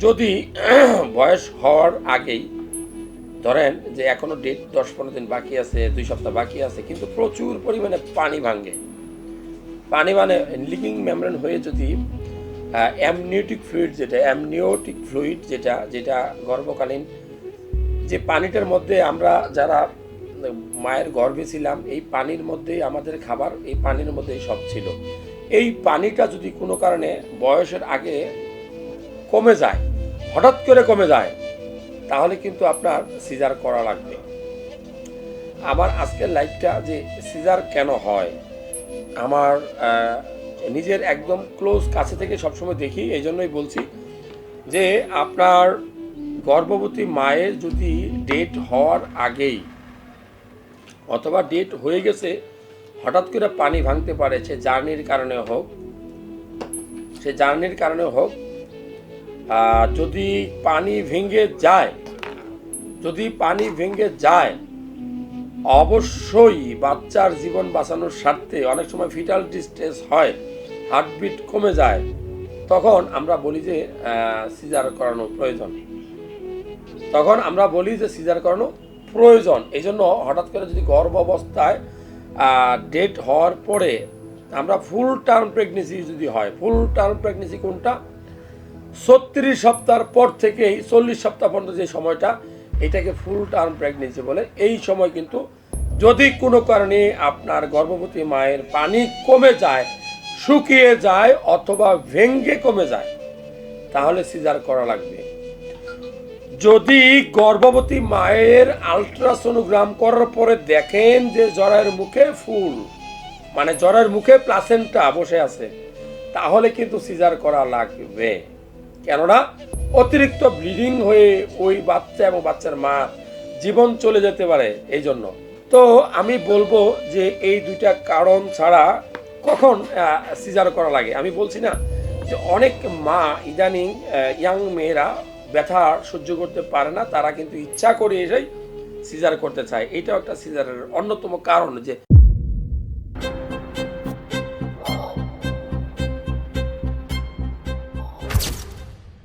যদি বয়স হওয়ার আগেই ধরেন যে এখনও ডেট দশ পনেরো দিন বাকি আছে, দুই সপ্তাহ বাকি আছে, কিন্তু প্রচুর পরিমাণে পানি ভাঙে। পানি মানে লিভিং মেমব্রেন হয়ে যদি অ্যামনিওটিক ফ্লুইড যেটা অ্যামনিওটিক ফ্লুইড যেটা যেটা গর্ভকালীন, যে পানিটার মধ্যে আমরা যারা মায়ের গর্ভে ছিলাম, এই পানির মধ্যেই আমাদের খাবার, এই পানির মধ্যেই সব ছিল। এই পানিটা যদি কোনো কারণে বয়সের আগে কমে যায়, হঠাৎ করে কমে যায়, তাহলে কিন্তু আপনার সিজার করা লাগবে। আমার আজকের লাইফটা যে সিজার কেন হয়, আমার নিজের একদম ক্লোজ কাছে থেকে সবসময় দেখি এই জন্যই বলছি যে আপনার গর্ভবতী মায়ের যদি ডেট হওয়ার আগেই অথবা ডেট হয়ে গেছে, হঠাৎ করে পানি ভাঙতে পারে, সে জার্নির কারণে হোক, সে জার্নির কারণে হোক যদি পানি ভেঙে যায়, যদি পানি ভেঙে যায়, অবশ্যই বাচ্চার জীবন বাঁচানোর স্বার্থে অনেক সময় ফিটাল ডিস্টেন্স হয় হার্টবিট কমে যায়, তখন আমরা বলি যে সিজার করানো প্রয়োজন। তখন আমরা বলি যে সিজার করানো প্রয়োজন। এই জন্য হঠাৎ করে যদি গর্ভ অবস্থায় ডেট হওয়ার পরে আমরা ফুল টার্ম প্রেগনেন্সি যদি হয় ফুল টার্ম প্রেগনেন্সি কোনটা? ছত্রিশ সপ্তাহ পর থেকেই, চল্লিশ সপ্তাহ পর্যন্ত যে সময়টা, এটাকে ফুল টার্ম প্রেগনেন্সি বলে। এই সময় কিন্তু যদি কোনো কারণে আপনার গর্ভবতী মায়ের পানি কমে যায়, শুকিয়ে যায় অথবা ভেঙ্গে কমে যায়, তাহলে সিজার করা লাগবে। যদি গর্ভবতী মায়ের আলট্রাসোনোগ্রাম করার পরে দেখেন যে জ্বরের মুখে ফুল মানে জ্বরের মুখে প্লাসেন্টা বসে আছে, তাহলে কিন্তু সিজার করা লাগবে। কেননা অতিরিক্ত ব্লিডিং হয়ে ওই বাচ্চা এবং বাচ্চার মা জীবন চলে যেতে পারে এই জন্য তো আমি বলব যে এই দুইটা কারণ ছাড়া কখন সিজার করা লাগে। আমি বলছি না যে অনেক মা ইদানিং ইয়াং মেয়েরা ব্যথা সহ্য করতে পারে না, তারা কিন্তু ইচ্ছা করে এসেই সিজার করতে চায়। এটাও একটা সিজারের অন্যতম কারণ যে